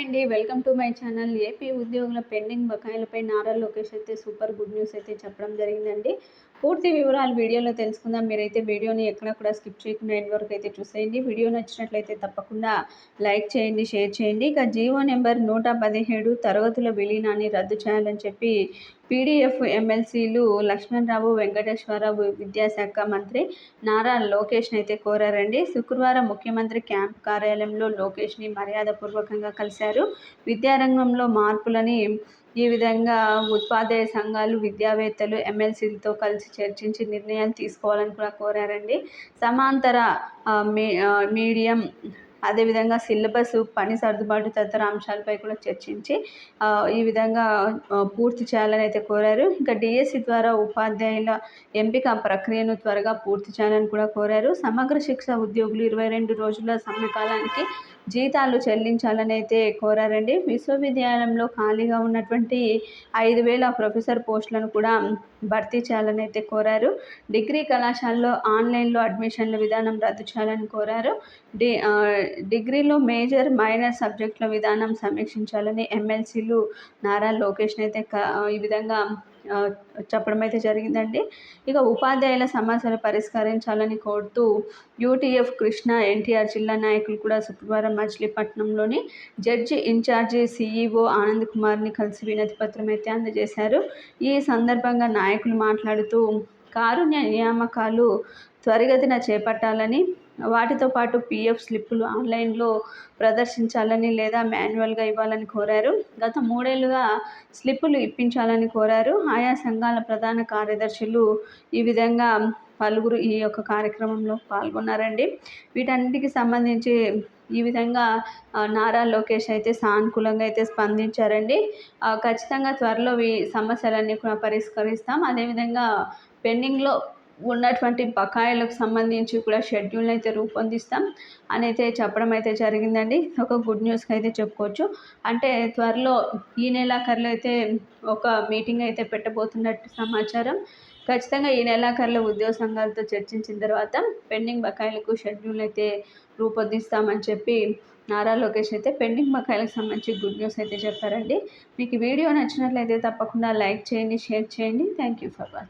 అండి. Welcome to my channel. AP ఉద్యోగుల pending బకాయిలపై నారా లోకేష్ అయితే సూపర్ గుడ్ న్యూస్ అయితే చెప్పడం జరిగిందండి. పూర్తి వివరాలు వీడియోలో తెలుసుకుందాం. మీరైతే వీడియోని ఎక్కడ కూడా స్కిప్ చేయకుండా ఎండ్ వరకు అయితే చూసేయండి. వీడియో నచ్చినట్లయితే తప్పకుండా లైక్ చేయండి షేర్ చేయండి. ఇక జీవో నెంబర్ నూట పదిహేడు తరగతుల విలీనాన్ని రద్దు చేయాలని చెప్పి పీడీఎఫ్ ఎమ్మెల్సీలు లక్ష్మణరావు వెంకటేశ్వరరావు విద్యాశాఖ మంత్రి నారా లోకేష్ని అయితే కోరారండి. శుక్రవారం ముఖ్యమంత్రి క్యాంప్ కార్యాలయంలో లోకేష్ని మర్యాదపూర్వకంగా కలిశారు. విద్యారంగంలో మార్పులని ఈ విధంగా ఉపాధ్యాయ సంఘాలు విద్యావేత్తలు ఎమ్మెల్సీలతో కలిసి చర్చించి నిర్ణయాలు తీసుకోవాలని కూడా కోరారండి. సమాంతర మీడియం అదేవిధంగా సిలబస్ పని సర్దుబాటు తదితర అంశాలపై కూడా చర్చించి ఈ విధంగా పూర్తి చేయాలని అయితే కోరారు. ఇంకా డిఎస్సి ద్వారా ఉపాధ్యాయుల ఎంపిక ప్రక్రియను త్వరగా పూర్తి చేయాలని కూడా కోరారు. సమగ్ర శిక్ష ఉద్యోగులు ఇరవై రెండు రోజుల సమయకాలానికి జీతాలు చెల్లించాలని అయితే కోరారండి. విశ్వవిద్యాలయంలో ఖాళీగా ఉన్నటువంటి ఐదు వేల ప్రొఫెసర్ పోస్టులను కూడా భర్తీ చేయాలని అయితే కోరారు. డిగ్రీ కళాశాలలో ఆన్లైన్లో అడ్మిషన్ల విధానం రద్దు చేయాలని కోరారు. డి డిగ్రీలో మేజర్ మైనర్ సబ్జెక్టుల విధానం సమీక్షించాలని ఎమ్మెల్సీలు నారా లోకేష్ని అయితే ఈ విధంగా చెప్పడం అయితే జరిగిందండి. ఇక ఉపాధ్యాయుల సమస్యలు పరిష్కరించాలని కోరుతూ యూటీఎఫ్ కృష్ణ ఎన్టీఆర్ జిల్లా నాయకులు కూడా శుక్రవారం మచిలీపట్నంలోని జడ్జి ఇన్ఛార్జి సీఈఓ ఆనంద్ కుమార్ని కలిసి వినతి పత్రం అయితే అందజేశారు. ఈ సందర్భంగా నాయకులు మాట్లాడుతూ కారుణ్య నియామకాలు త్వరిగతిన చేపట్టాలని వాటితో పాటు పీఎఫ్ స్లిప్పులు ఆన్లైన్లో ప్రదర్శించాలని లేదా మాన్యువల్గా ఇవ్వాలని కోరారు. గత మూడేళ్ళుగా స్లిప్పులు ఇప్పించాలని కోరారు. ఆయా సంఘాల ప్రధాన కార్యదర్శులు ఈ విధంగా పలువురు ఈ యొక్క కార్యక్రమంలో పాల్గొన్నారండి. వీటన్నిటికి సంబంధించి ఈ విధంగా నారా లోకేష్ అయితే సానుకూలంగా అయితే స్పందించారండి. ఖచ్చితంగా త్వరలో ఈ సమస్యలన్నీ కూడా పరిష్కరిస్తాం. అదేవిధంగా పెండింగ్లో ఉన్నటువంటి బకాయిలకు సంబంధించి కూడా షెడ్యూల్ అయితే రూపొందిస్తాం అని అయితే చెప్పడం అయితే జరిగిందండి. ఒక గుడ్ న్యూస్కి అయితే చెప్పుకోవచ్చు. అంటే త్వరలో ఈ నెలాఖరులో అయితే ఒక మీటింగ్ అయితే పెట్టబోతున్నట్టు సమాచారం. ఖచ్చితంగా ఈ నెలాఖరులో ఉద్యోగ సంఘాలతో చర్చించిన తర్వాత పెండింగ్ బకాయిలకు షెడ్యూల్ అయితే రూపొందిస్తామని చెప్పి నారా లోకేష్ అయితే పెండింగ్ బకాయిలకు సంబంధించి గుడ్ న్యూస్ అయితే చెప్పారండి. మీకు వీడియో నచ్చినట్లయితే తప్పకుండా లైక్ చేయండి షేర్ చేయండి. Thank you for watching.